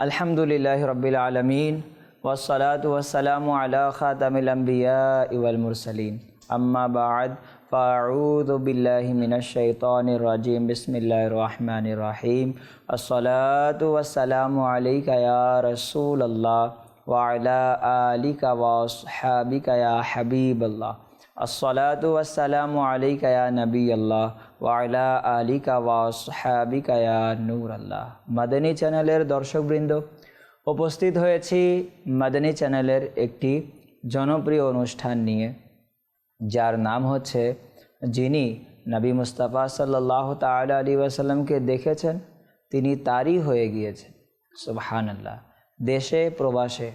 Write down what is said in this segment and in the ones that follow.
الحمد لله رب العالمين والصلاة والسلام على خاتم الأنبياء والمرسلين أما بعد فأعوذ بالله من الشيطان الرجيم بسم الله الرحمن الرحيم الصلاة والسلام عليك يا رسول الله وعلى آلك وأصحابك يا حبيب الله আসসালাতু আসসালামু আলাইকা ইয়া নবী আল্লাহ ওয়ালা আলিকা ওয়াসহাবিকা ইয়া নূর আল্লাহ মাদানী চ্যানেলের দর্শকবৃন্দ, উপস্থিত হয়েছি মাদানী চ্যানেলের একটি জনপ্রিয় অনুষ্ঠান নিয়ে, যার নাম হচ্ছে যিনি নবী মুস্তাফা সাল্লাহ তালা আলী ওয়াসাল্লামকে দেখেছেন, তিনি তারই হয়ে গিয়েছেন। সুবহানাল্লাহ। দেশে, প্রবাসে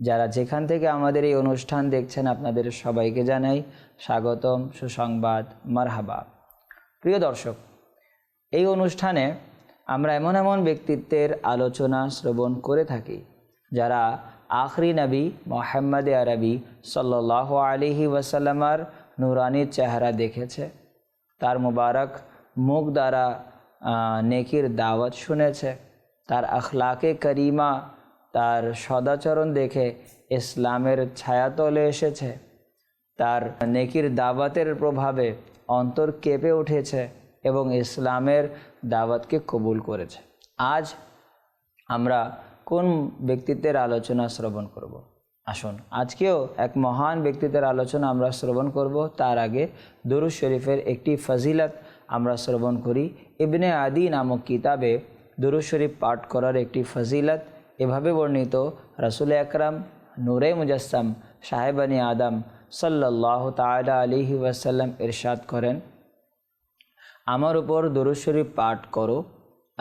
যারা যেখান থেকে আমাদের এই অনুষ্ঠান দেখছেন, আপনাদের সবাইকে জানাই স্বাগতম, সুসংবাদ, মারহাবা। প্রিয় দর্শক, এই অনুষ্ঠানে আমরা এমন এমন ব্যক্তিত্বের আলোচনা শ্রবণ করে থাকি, যারা আখরি নবী মোহাম্মদ আরবি সাল্লাহ আলিহি ওয়াসাল্লামার নুরানির চেহারা দেখেছে। তার মুবারক মুখ দ্বারা নেকির দাওয়াত শুনেছে। তার আখলাকে করিমা তার সদাচরণ দেখে ইসলামের ছায়াতলে এসেছে। তার নেকির দাওয়াতের প্রভাবে অন্তর কেঁপে উঠেছে এবং ইসলামের দাওয়াতকে কবুল করেছে। আজ আমরা কোন ব্যক্তিত্বের আলোচনা শ্রবণ করব। আসুন, আজকেও এক মহান ব্যক্তিত্বের আলোচনা আমরা শ্রবণ করব। তার আগে দুরুজ শরীফের একটি ফজিলত আমরা শ্রবণ করি। ইবনে আদি নামক কিতাবে দুরুজ শরীফ পাঠ করার একটি ফজিলত এভাবে বর্ণিত রসুল আকরাম, নূরে মুজাসম সাহেবানী আদম সাল্লাহ তালা আলিহি ওয়াসাল্লাম ইরশাদ করেন, আমার উপর দুরুজ পাঠ করো,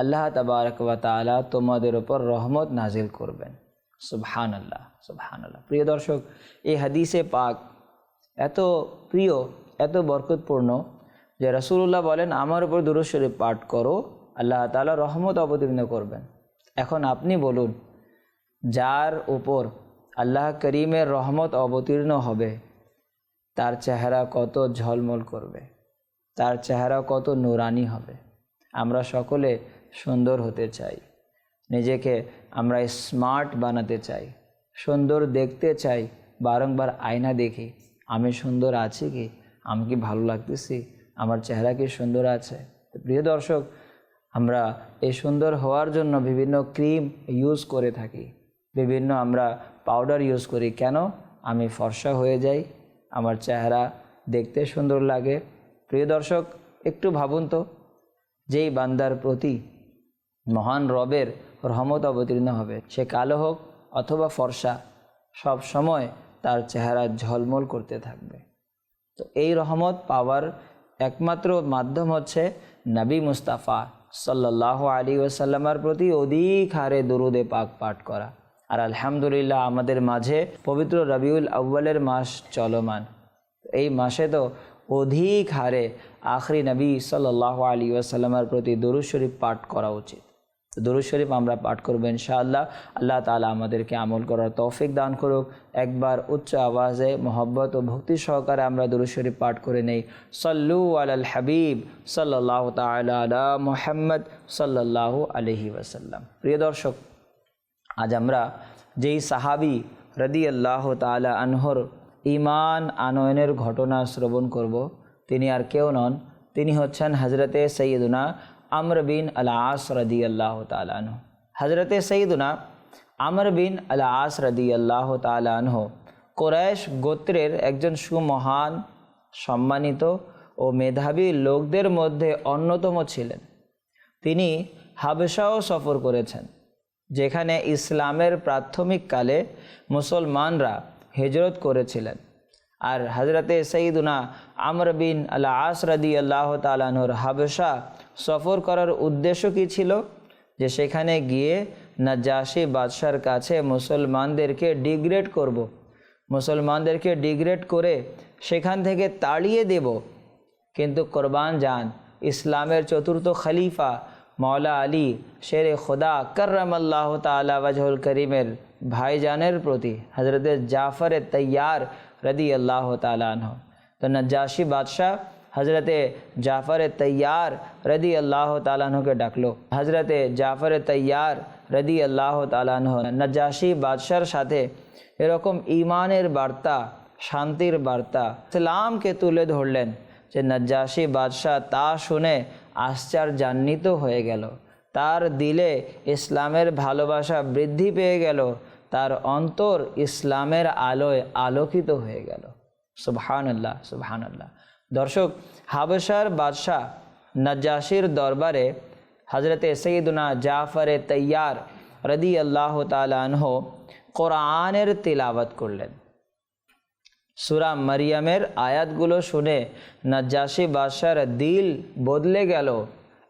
আল্লাহ তবারক তালা তোমাদের ওপর রহমত নাজিল করবেন। সুবহান আল্লাহ সুবহান আল্লাহ প্রিয় দর্শক, এই হাদিসে পাক এত প্রিয়, এত বরকতপূর্ণ যে রসুল্লাহ বলেন, আমার উপর দুরুজ পাঠ করো, আল্লাহ তালা রহমত অবতীর্ণ করবেন। এখন আপনি বলুন যার উপর আল্লাহ করিমের রহমত অবতীর্ণ হবে, তার চেহারা কত ঝলমল করবে, তার চেহারা কত নুরানি হবে। আমরা সকলে সুন্দর হতে চাই, নিজেকে আমরা স্মার্ট বানাতে চাই, সুন্দর দেখতে চাই, বারংবার আয়না দেখি, আমি সুন্দর আছি কি, আমি কি ভালো লাগতেছি, আমার চেহারা কি সুন্দর আছে। প্রিয় দর্শক, আমরা এই সুন্দর হওয়ার জন্য বিভিন্ন ক্রিম ইউজ করে থাকি। বিভিন্ন আমরা পাউডার ইউজ করি। কেন? আমি ফর্সা হয়ে যাই, আমার চেহারা দেখতে সুন্দর লাগে। প্রিয় দর্শক, একটু ভাবুন তো, যেই বান্দার প্রতি মহান রবের রহমত অবতীর্ণ হবে, সে কালো হোক অথবা ফর্সা, সব সময় তার চেহারা ঝলমল করতে থাকবে। তো এই রহমত পাওয়ার একমাত্র মাধ্যম হচ্ছে নবী মুস্তাফা সাল্লাহ আলী ওসাল্লামার প্রতি অধিক হারে দরুদে পাক পাঠ করা। আর আলহামদুলিল্লাহ আমাদের মাঝে পবিত্র রবিউল আউ্বালের মাস চলমান। এই মাসে তো অধিক হারে আখরি নবী সাল্লাহ আলী ওয়াসাল্লামের প্রতি দরুদ শরীফ পাঠ করা উচিত। দরুদ শরীফ আমরা পাঠ করব ইনশাআল্লাহ। আল্লাহ তালা আমাদেরকে আমল করার তৌফিক দান করুক। একবার উচ্চ আওয়াজে মোহব্বত ও ভক্তি সহকারে আমরা দরুদ শরীফ পাঠ করে নেই। সল্লু আল হাবিব সাল্লাহ তালা মোহাম্মদ সাল্লাহ আলহি ওয়াসাল্লাম। প্রিয় দর্শক আজ আমরা যেই সাহাবি রদি আল্লাহ তালা আনহর ইমান আনয়নের ঘটনা শ্রবণ করব, তিনি আর কেউ নন। তিনি হচ্ছেন হজরতে সৈয়দুনা আমর বিন আল আস রদি আল্লাহ তালাহ হজরতে সৈয়দুনা আমর বিন আল আস রদি আল্লাহ তালাহ কোরৈশ গোত্রের একজন সুমহান, সম্মানিত ও মেধাবী লোকদের মধ্যে অন্যতম ছিলেন। তিনি হাবসাও সফর করেছেন। যেখানে ইসলামের প্রাথমিক কালে মুসলমানরা হিজরত করেছিলেন। আর হজরতে সঈদুনা আমর বিন আল্লাহ আসরাদি আল্লাহ তালানোর হাবসা সফর করার উদ্দেশ্য কী ছিল? যে সেখানে গিয়ে নাজাসি বাদশার কাছে মুসলমানদেরকে ডিগ্রেড করব। মুসলমানদেরকে ডিগ্রেড করে সেখান থেকে তাড়িয়ে দেব। কিন্তু কোরবান যান, ইসলামের চতুর্থ খলিফা মৌলা আলী, শের খোদা করম আল্লাহ তালা ওয়াজহুল করিমের ভাইজানের প্রতি হজরত জাফর তৈয়ার রদি আল্লাহ তালাহ তো নজাশি বাদশাহ হজরতে জাফর তৈয়ার রদি আল্লাহ তালাহকে ডাকলো। হজরতে জাফর তৈয়ার রদি আল্লাহ তালাহ নজাসি বাদশার সাথে এরকম ইমানের বার্তা, শান্তির বার্তা, ইসলামকে তুলে ধরলেন যে নজ্জাসী বাদশাহ তা শুনে আশ্চর্যান্বিত হয়ে গেল। তার দিলে ইসলামের ভালোবাসা বৃদ্ধি পেয়ে গেল, তার অন্তর ইসলামের আলোয় আলোকিত হয়ে গেল। সুবহানাল্লাহ সুবহানাল্লাহ। দর্শক হাবসার বাদশাহ নজ্জাসির দরবারে হজরতে সঈদুনা জাফরে তৈয়ার রদি আল্লাহ তালাহ কোরআনের তিলাবত করলেন। সুরা মারিয়ামের আয়াতগুলো শুনে নজ্জাসী বাদশার দিল বদলে গেল,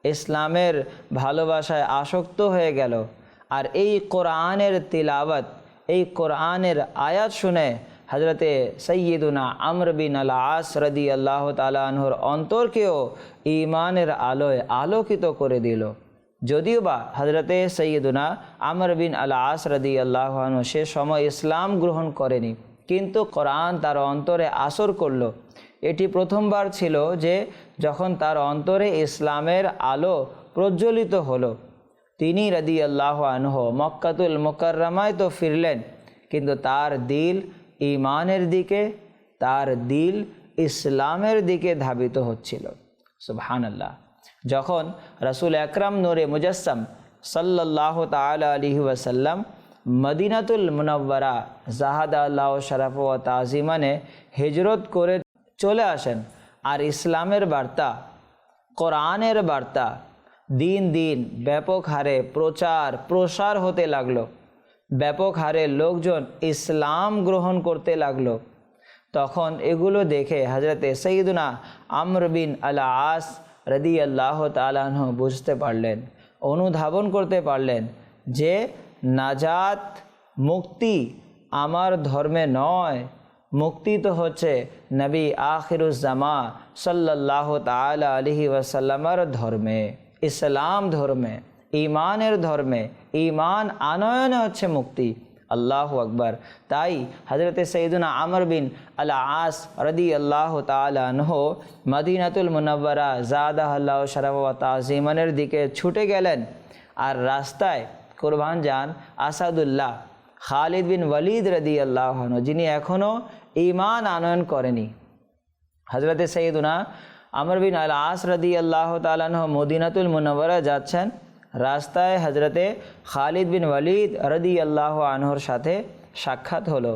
ইসলামের ভালোবাসায় আসক্ত হয়ে গেল। আর এই কোরআনের তিলাবত এই কোরআনের আয়াত শুনে হজরতে সৈয়দুনা আমর বিন আল আস রদি আল্লাহ তালাহর অন্তরকেও ইমানের আলোয় আলোকিত করে দিল। যদিও বা হজরতে সৈয়দুনা আমর বিন আল আস রদি আল্লাহ সে সময় ইসলাম গ্রহণ করেনি। কিন্তু কোরআন তার অন্তরে আসর করল। এটি প্রথমবার ছিল যে যখন তার অন্তরে ইসলামের আলো প্রজ্বলিত হলো। তিনি রদি আল্লাহ আনহ মক্কাতুল মোকাররমায় তো ফিরলেন, কিন্তু তার দিল ইমানের দিকে, তার দিল ইসলামের দিকে ধাবিত হচ্ছিল। সুবহানাল্লাহ। যখন রসুল আকরাম নূরে মুজাসম সাল্লাহ তালা আলহি ওয়াসাল্লাম মদিনাতুল মুনব্বরা জাহাদ আল্লাহ শরফ ও তাজিমানে হিজরত করে চলে আসেন। আর ইসলামের বার্তা, কোরআনের বার্তা, দিন দিন ব্যাপক হারে প্রচার, প্রসার হতে লাগল। ব্যাপক হারে লোকজন ইসলাম গ্রহণ করতে লাগল। তখন এগুলো দেখে হজরতে সঈদুনা আমর বিন আল আস রদি আল্লাহ তালাহ বুঝতে পারলেন, অনুধাবন করতে পারলেন যে নাজাত মুক্তি আমার ধর্মে নয়। মুক্তি তো হচ্ছে নবী আখিরুজ্জামা সাল্লাহ তালা আলহি ওয়াসাল্লামার ধর্মে, ইসলাম ধর্মে ইমানের ধর্মে ইমান আনয়নে হচ্ছে মুক্তি। আল্লাহ আকবর। তাই হজরতে সঈদুনা আমর বিন আল আস রদি আল্লাহ তালহ মদিনাতুল মুনব্বরা জাদাহ আল্লাহ শরফ তাজিমানের দিকে ছুটে গেলেন আর রাস্তায় কোরবান যান আসাদুল্লাহ। খালিদ বিন ওয়ালিদ রদি আল্লাহ যিনি এখনও ইমান আনয়ন করেনি। হজরতে সঈদুনা আমর বিন আল আস রদি আল্লাহ তালহ মদিনাতুল মুনবরা যাচ্ছেন। রাস্তায় হজরতে খালিদ বিন ওয়ালিদ রদি আল্লাহ আনহর সাথে সাক্ষাৎ হলো।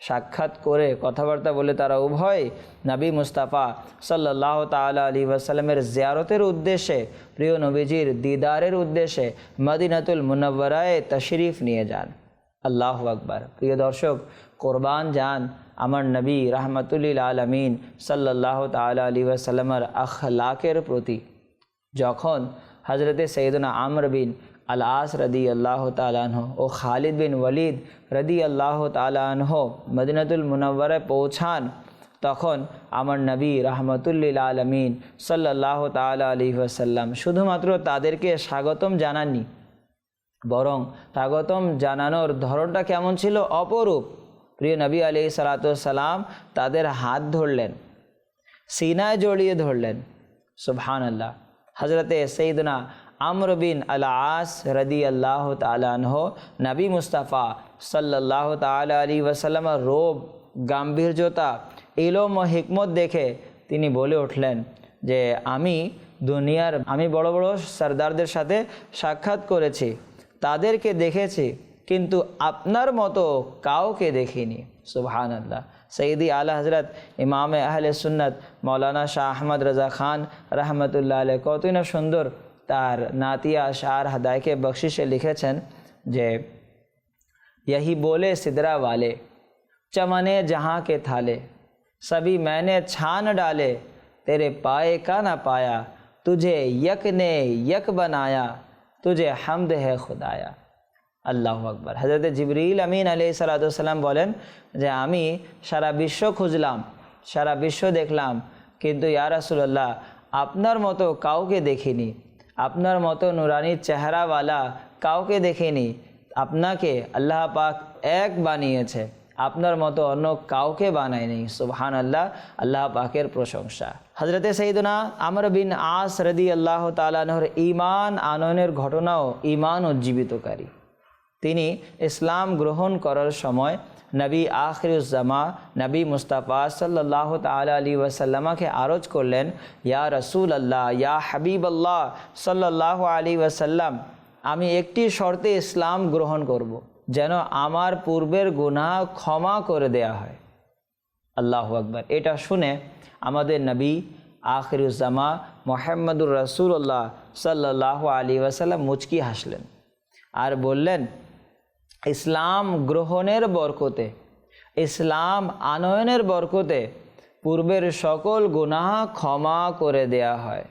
সাক্ষাৎ করে কথাবার্তা বলে তারা উভয় নবী মুস্তাফা সাল্লাহ তালা আলী ওয়াসাল্লামের জিয়ারতের উদ্দেশ্যে, প্রিয় নবীজির দিদারের উদ্দেশ্যে মদিনাতুল মুনব্বরায় তশরিফ নিয়ে যান। আল্লাহ আকবার। প্রিয় দর্শক, কোরবান যান আমার নবী রাহমাতুল্লিল আলমিন সাল্লাহ তালা আলী ওয়াসাল্লামের আখলাকের প্রতি। যখন হজরতে সৈদনা আমর বিন আল আস রদি আল্লাহ তালাহ ও খালিদ বিন ওয়ালিদ রদি আল্লাহ তালাহ মদিনাতুল মুনব্বরায় পৌঁছান, তখন আমার নবী রহমতুল্লিল আলমিন সাল্লাহ তালা আলী ওয়াসাল্লাম শুধুমাত্র তাদেরকে স্বাগতম জানাননি, বরং স্বাগতম জানানোর ধরনটা কেমন ছিল? অপরূপ। প্রিয় নবী আলি সালাতাম তাদের হাত ধরলেন, সিনায় জড়িয়ে ধরলেন। সুবহান আল্লাহ হজরতে সঈদনা আমর বিন আল আস রদি আল্লাহ তালাহ নবী মুস্তাফা সাল্লাহ তাল আলী ওয়াসাল্লামের রোব, গাম্ভীর্যতা, ইলম ও হিকমত দেখে তিনি বলে উঠলেন যে, আমি দুনিয়ার, আমি বড় বড় সর্দারদের সাথে সাক্ষাৎ করেছি, তাদেরকে দেখেছি, কিন্তু আপনার মতো কাউকে দেখিনি। সুবহান আল্লাহ সঈদি আলা হজরত ইমাম আহলে সুন্নত মৌলানা শাহ আহমদ রাজা খান রহমতুল্লাহ আলহ কতই না সুন্দর তার নাতিয়া আশার হাদায়কে বকশিসে লিখেছেন যে ইহি বলে সিদরাওয়ালে চমনে কে থালে সবই मैंने ছান ডালে তেরে পায়ে কা না পায়া তুঝে यक ने यक बनाया তুঝে হামদ হে খুদায়া আল্লাহ আকবর হজরত জিবরিল আমিন আলি সালাতাম বলেন যে আমি সারা বিশ্ব খুঁজলাম সারা বিশ্ব দেখলাম কিন্তু ইয়ারাসুল্লাহ আপনার মতো কাউকে দেখিনি আপনার মতো নুরানির চেহারাওয়ালা কাউকে দেখিনি। আপনাকে আল্লাহ পাক এক বানিয়েছে। আপনার মতো অন্য কাউকে বানায়নি। সুবহান আল্লাহ আল্লাহ পাকের প্রশংসা। হজরতে সঈদনা আমর বিন আস রদি আল্লাহ তালানহর ইমান আনয়নের ঘটনাও ইমান উজ্জীবিতকারী। তিনি ইসলাম গ্রহণ করার সময় নবী আখিরুজ্জামা, নবী মুস্তাফা সাল্লাহ তাল আলী ওয়াসাল্লামাকে আরজ করলেন, ইয়া রসুল আল্লাহ ইয়া হাবিব আল্লাহ সাল্লাহ আলী ওয়াসাল্লাম, আমি একটি শর্তে ইসলাম গ্রহণ করব। যেন আমার পূর্বের গুনাহ ক্ষমা করে দেয়া হয় আল্লাহ আকবর এটা শুনে আমাদের নবী আখিরুজ্জামা মোহাম্মদুর রসুল্লাহ সাল্লাহ আলী ওয়াসাল্লাম মুচকি হাসলেন আর বললেন ইসলাম গ্রহণের বরকতে, ইসলাম আনয়নের বরকতে পূর্বের সকল গুনাহ ক্ষমা করে দেয়া হয়।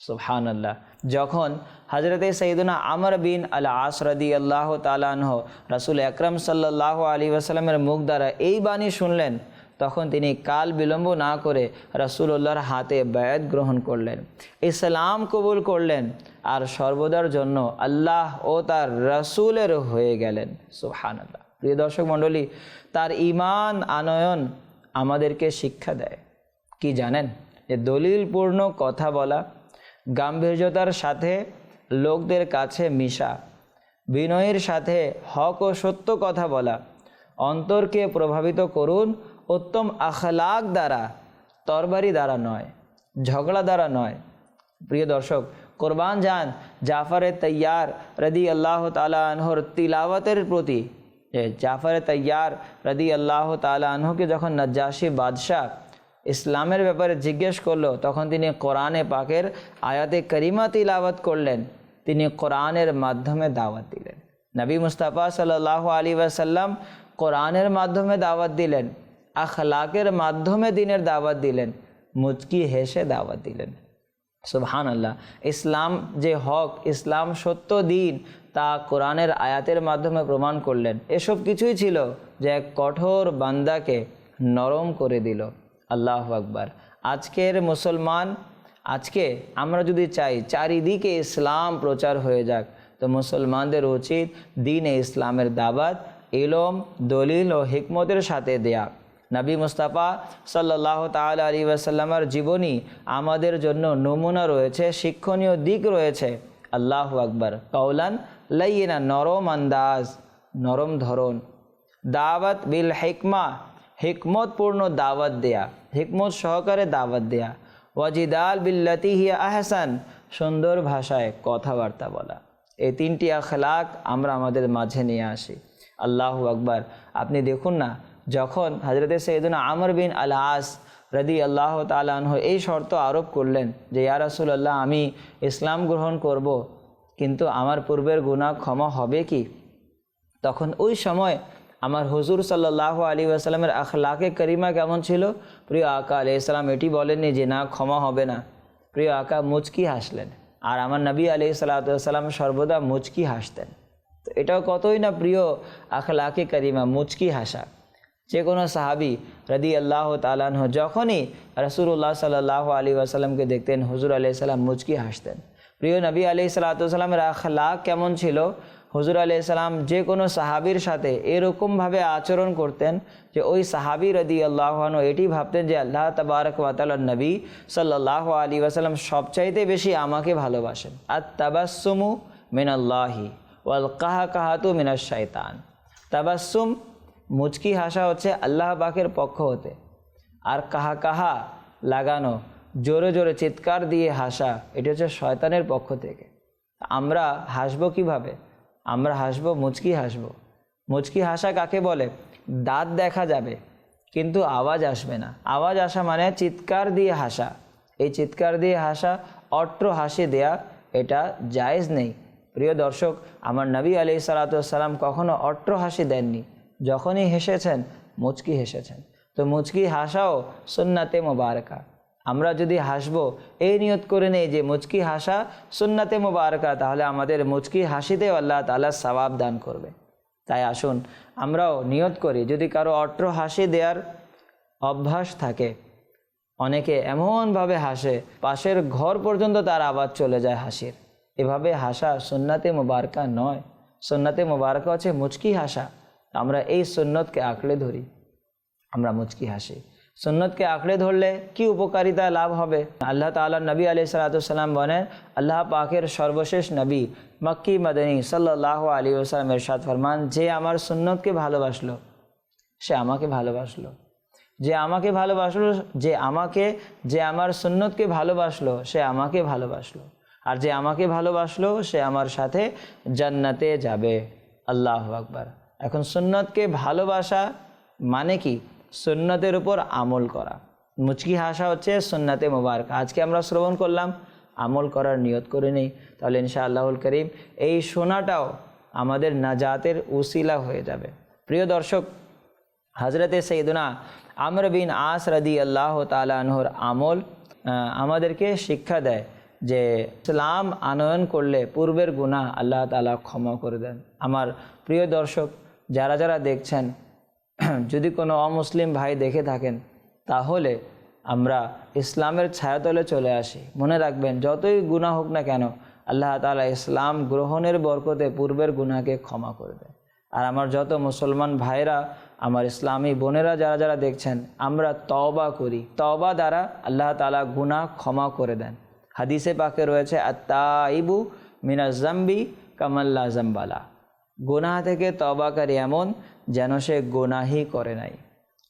সুবহানাল্লাহ। যখন হজরতে সঈদুনা আমর বিন আল আসরদি আল্লাহ তালানহ রাসুল আকরম সাল্লাহ আলী ওসালামের মুখ দ্বারা এই বাণী শুনলেন তখন তিনি কাল বিলম্ব না করে রাসুল্লাহর হাতে ব্যয় গ্রহণ করলেন। ইসলাম কবুল করলেন আর সর্বদার জন্য আল্লাহ ও তার রসুলের হয়ে গেলেন। সুহান আল্লাহ প্রিয় দর্শক মণ্ডলী, তার ইমান আনয়ন আমাদেরকে শিক্ষা দেয়। কি জানেন? যে দলিলপূর্ণ কথা বলা, গাম্ভীর্যতার সাথে লোকদের কাছে মিশা, বিনয়ের সাথে হক ও সত্য কথা বলা, অন্তরকে প্রভাবিত করুন উত্তম আখলাক দ্বারা, তরবারি দ্বারা নয়, ঝগড়া দ্বারা নয়। প্রিয় দর্শক, কোরবান যান জাফরে তৈয়ার রদি আল্লাহ তালা আনহর তিলাওয়াতের প্রতি। জাফরে তৈয়ার রদি আল্লাহ তালা আনহকে যখন নজ্জাসী বাদশাহ ইসলামের ব্যাপারে জিজ্ঞেস করল, তখন তিনি কোরআনে পাকের আয়াতে করিমা তিলাওয়াত করলেন। তিনি কোরআনের মাধ্যমে দাওয়াত দিলেন। নবী মুস্তাফা সাল্লাহ আলী ওয়াসাল্লাম কোরআনের মাধ্যমে দাওয়াত দিলেন। আখলাকের মাধ্যমে দিনের দাওয়াত দিলেন, মুচকি হেসে দাওয়াত দিলেন। সুবহান আল্লাহ ইসলাম যে হক, ইসলাম সত্য দিন, তা কোরআনের আয়াতের মাধ্যমে প্রমাণ করলেন। এসব কিছুই ছিল যে এক কঠোর বান্দাকে নরম করে দিল। আল্লাহ আকবার। আজকের মুসলমান, আজকে আমরা যদি চাই চারিদিকে ইসলাম প্রচার হয়ে যাক, তো মুসলমানদের উচিত দিনে ইসলামের দাবাত ইলম, দলিল ও হিকমতের সাথে দেয়া। নবী মুস্তাফা সাল্লাহ তাল আলী ওয়াসাল্লামার জীবনী আমাদের জন্য নমুনা রয়েছে, শিক্ষণীয় দিক রয়েছে। আল্লাহ আকবর। কৌলান লাইনা নরম আন্দাজ, নরম ধরন। দাওয়াত বিল হেকমা, হিকমতপূর্ণ দাওয়াত দেয়া, হিকমত সহকারে দাওয়াত দেয়া। ওয়াজিদাল বিল্লাতি হিয়া আহসান, সুন্দর ভাষায় কথাবার্তা বলা। এই তিনটি আখলাক আমরা আমাদের মাঝে নিয়ে আসি। আল্লাহ আকবার। আপনি দেখুন না যখন হজরতে সৈয়দুনা আমর বিন আল আস রদি আল্লাহ তালাহ এই শর্ত আরোপ করলেন যে, ইয়া রাসুলাল্লাহ, আমি ইসলাম গ্রহণ করব, কিন্তু আমার পূর্বের গুণা ক্ষমা হবে কি? তখন ওই সময় আমার হুজুর সাল্লাহ আলী আসালামের আখলাকে করিমা কেমন ছিল? প্রিয় আকা আলি ইসলাম এটি বলেননি যে, না, ক্ষমা হবে না। প্রিয় আকা মুচকি হাসলেন। আর আমার নবী আলি সাল্লাতাম সর্বদা মুচকি হাসতেন। তো এটাও কতই না প্রিয় আখলাকে করিমা, মুচকি হাসা। যে কোনো সাহাবি রদি আল্লাহ তালাহ যখনই রসুল্লাহ সাল্লাহ আলী আসাল্লামকে দেখতেন, হুজুর আলি সাল্লাম মুচকি হাসতেন। প্রিয় নবী আলি সাল্লাতামের আখলাক কেমন ছিল? হুজুর আলি সাল্লাম যে কোনো সাহাবির সাথে এরকমভাবে আচরণ করতেন যে ওই সাহাবি রদি আল্লাহন এটি ভাবতেন যে আল্লাহ তবারক ওয়াতাল নবী সাল্লাহ আলী আসাল্লাম সবচাইতে বেশি আমাকে ভালোবাসেন। আর তাবাসমু মিনাল্লাহি ওয়াল কাহা কাহাতু মিনাস শাইতান তাবাসুম মুচকি হাসা হচ্ছে আল্লাহ পাকের পক্ষ হতে। আর কাহা কাহা লাগানো, জোরে জোরে চিৎকার দিয়ে হাসা, এটি হচ্ছে শয়তানের পক্ষ থেকে। আমরা হাসবো কীভাবে? আমরা হাসবো, মুচকি হাসবো। মুচকি হাসা কাকে বলে? দাঁত দেখা যাবে, কিন্তু আওয়াজ আসবে না। আওয়াজ আসা মানে চিৎকার দিয়ে হাসা। এই চিৎকার দিয়ে হাসা, অট্র হাসি দেয়া, এটা জায়েজ নেই। প্রিয় দর্শক, আমার নবী আলি সালাতাম কখনো অট্র হাসি দেননি। যখনই হেসেছেন, মুচকি হেসেছেন। তো মুচকি হাসাও সুন্নাতে মোবারকা। আমরা যদি হাসবো, এই নিয়ত করে নেই যে মুচকি হাসা সুন্নাতে মোবারকা, তাহলে আমাদের মুচকি হাসিতেও আল্লাহ তালা সবাব দান করবে। তাই আসুন, আমরাও নিয়ত করি, যদি কারও অট্র হাসি দেওয়ার অভ্যাস থাকে, অনেকে এমনভাবে হাসে, পাশের ঘর পর্যন্ত তার আবার চলে যায় হাসির। এভাবে হাসা সুন্নাতে মোবারকা নয়। সুন্নাতে মোবারকা হচ্ছে মুচকি হাসা। আমরা এই সুন্নতকে আঁকড়ে ধরি, আমরা মুচকি হাসি। সুন্নতকে আঁকড়ে ধরলে কি উপকারিতা লাভ হবে? আল্লাহ তাআলা নবী আলি সালাতাম বলেন, আল্লাহ পাকের সর্বশেষ নবী মক্কি মদনী সাল্লাহ আলী ওসালাম এরশাদ ফরমান, যে আমার সুন্নতকে ভালোবাসলো, সে আমাকে ভালোবাসলো। যে আমাকে ভালোবাসলো, যে আমাকে, যে আমার সুন্নতকে ভালোবাসলো, সে আমাকে ভালোবাসলো। আর যে আমাকে ভালোবাসলো, সে আমার সাথে জান্নাতে যাবে। আল্লাহ আকবার। এখন সুন্নতকে ভালোবাসা মানে কি? সুন্নতের উপর আমল করা। মুচকি হাসা হচ্ছে সুন্নাতে মোবারক। আজকে আমরা শ্রবণ করলাম, আমল করার নিয়ত করে নেই। তাহলে ইনশা আল্লাহুল করিম এই শোনাটাও আমাদের নাজাতের উসিলা হয়ে যাবে। প্রিয় দর্শক হজরতে সৈদুনা আমর বিন আস রদি আল্লাহ তালাহর আমল আমাদেরকে শিক্ষা দেয় যে ইসলাম আনয়ন করলে পূর্বের গুনাহ আল্লাহ তালা ক্ষমা করে দেন। আমার প্রিয় দর্শক যারা যারা দেখছেন, যদি কোনো অমুসলিম ভাই দেখে থাকেন, তাহলে আমরা ইসলামের ছায়াতলে চলে আসি। মনে রাখবেন, যতই গুনাহ হোক না কেন, আল্লাহ তালা ইসলাম গ্রহণের বরকতে পূর্বের গুনাহকে ক্ষমা করে দেয় আর আমার যত মুসলমান ভাইরা, আমার ইসলামী বোনেরা যারা যারা দেখছেন, আমরা তওবা করি। তওবা দ্বারা আল্লাহ তালা গুনাহ ক্ষমা করে দেন। হাদিসে পাকে রয়েছে আত্মাইবু মিনা জাম্বি কামাল্লা জাম্বালা গুনাহ থেকে তবাকারী এমন যেন সে গোনাহি করে নাই।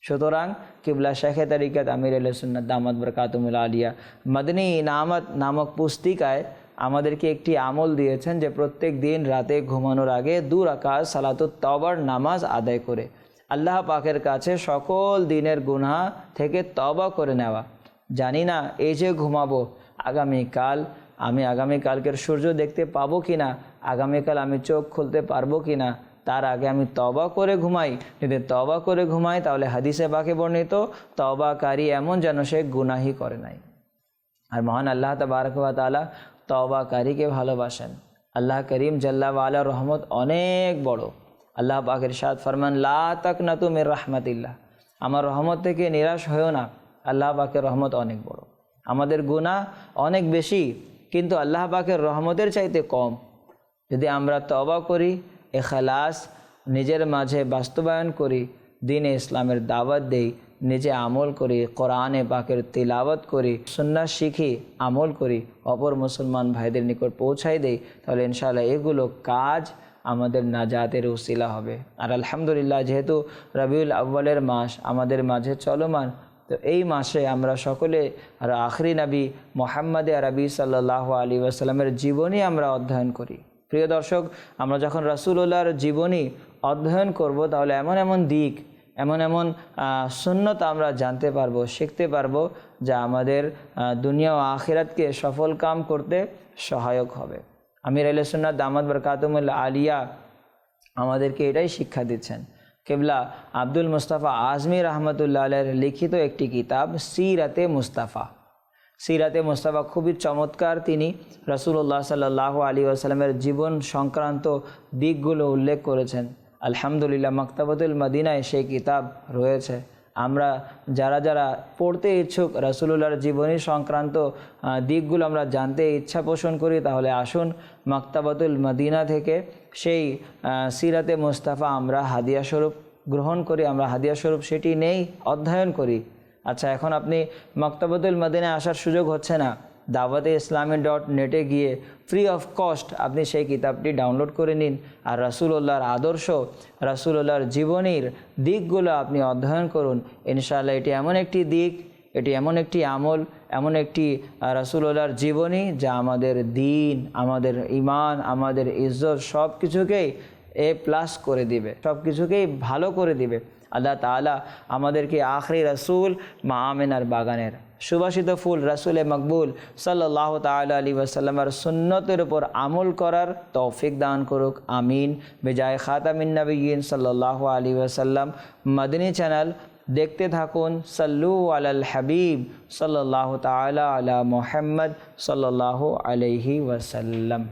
সুতরাং কিবলা শেখে তারিকাত আমির আল সুন্নাত দামাদ বরকাতুমুল আলিয়া মদনী ইনামত নামক পুস্তিকায় আমাদেরকে একটি আমল দিয়েছেন যে প্রত্যেক দিন রাতে ঘুমানোর আগে দু রাকাত সালাতুত তবার নামাজ আদায় করে। আল্লাহ পাকের কাছে সকল দিনের গুনাহ থেকে তবা করে নেওয়া। জানি না এই যে ঘুমাবো, আগামীকাল, আমি আগামীকালকের সূর্য দেখতে পাবো কি না আগামীকাল আমি চোখ খুলতে পারব কি না? তার আগে আমি তবা করে ঘুমাই। যদি তবা করে ঘুমাই, তাহলে হাদিসে বাকে বর্ণিত তবাকারী এমন যেন সে গুনাহি করে নাই। আর মহান আল্লাহ তালা তবাকারীকে ভালোবাসেন। আল্লাহ করিম জাল্লাওয়ালা রহমত অনেক বড়। আল্লাহ পাকের সাদ ফরমান, লা না তুমের রাহমাতিল্লাহ। আমার রহমত থেকে নিরাশ হয়েও না। আল্লাহ পাকের রহমত অনেক বড়। আমাদের গুনাহ অনেক বেশি, কিন্তু আল্লাহ পাকের রহমতের চাইতে কম। যদি আমরা তবা করি, এখালাস নিজের মাঝে বাস্তবায়ন করি, দিনে ইসলামের দাওয়াত দেই, নিজে আমল করি, কোরআনে পাকের তিলাওয়াত করি, সুন্নাহ শিখি, আমল করি, অপর মুসলমান ভাইদের নিকট পৌঁছাই দেই, তাহলে ইনশাআল্লাহ এগুলো কাজ আমাদের নাজাতের উসিলা হবে। আর আলহামদুলিল্লাহ যেহেতু রবিউল আব্বালের মাস আমাদের মাঝে চলমান, তো এই মাসে আমরা সকলে, আর আখরি নবী মোহাম্মদে আরবি সাল্লাহ আলী আসাল্লামের জীবনী আমরা অধ্যয়ন করি। প্রিয় দর্শক, আমরা যখন রাসুল্লাহর জীবনী অধ্যয়ন করব, তাহলে এমন এমন দিক, এমন এমন সুন্নত আমরা জানতে পারব, শিখতে পারব, যা আমাদের দুনিয়া ও আখিরাতকে সফল কাম করতে সহায়ক হবে। আমির আল সুন্নাত দামাদ বরকাতুমুল আলিয়া আমাদেরকে এটাই শিক্ষা দিচ্ছেন। কেবলা আব্দুল মুস্তাফা আজমি রহমতুল্লাহ আলের লিখিত একটি কিতাব, সিরাতে মুস্তাফা। সিরাতে মুস্তাফা খুবই চমৎকার তিনি রসুল্লাহ সাল্লাহ আলী আসালামের জীবন সংক্রান্ত দিকগুলো উল্লেখ করেছেন। আলহামদুলিল্লাহ মক্তাবতুল মদিনায় সেই কিতাব রয়েছে। আমরা যারা যারা পড়তে ইচ্ছুক রসুল্লাহর জীবনী সংক্রান্ত দিকগুলো আমরা জানতে ইচ্ছা পোষণ করি, তাহলে আসুন মক্তাবতুল মদিনা থেকে সেই সিরাতে মুস্তাফা আমরা হাদিয়া স্বরূপ গ্রহণ করি, আমরা হাদিয়া স্বরূপ সেটি নেই, অধ্যয়ন করি। আচ্ছা এখন আপনি মক্তাবতুল মদিনায় আসার সুযোগ হচ্ছে না। দাওয়াতে ইসলামী ডট নেটে গিয়ে ফ্রি অফ কস্ট আপনি সেই কিতাবটি ডাউনলোড করে নিন। আর রাসুলুল্লাহর আদর্শ, রাসুলুল্লাহর জীবনীর দিকগুলো আপনি অধ্যয়ন করুন। ইনশাআল্লাহ এটি এমন একটি দিক, এটি এমন একটি আমল, এমন একটি রাসুলুল্লাহর জীবনী যা আমাদের দিন, আমাদের ইমান আমাদের ইজ্জত সব কিছুকেই এ প্লাস করে দিবে সব কিছুকেই ভালো করে দিবে। আল্লাহ তাআলা আমাদেরকে আখরি রসুল মা আমেনার বাগানের সুবাসিত ফুল রাসুলে মকবুল সাল্লাহ তাল আলী ওয়াসাল্লামার সুন্নতের উপর আমল করার তৌফিক দান করুক, আমিন। বেজায় খাতামিন নবীন সাল্লাহ আলী ওয়াসাল্লাম, মদিনী চ্যানেল দেখতে থাকুন, সাল্লু আলাল হাবিব সাল্লাহ তালা আলা মোহাম্মদ সাল্লাহ আলহি ওয়াসাল্লাম।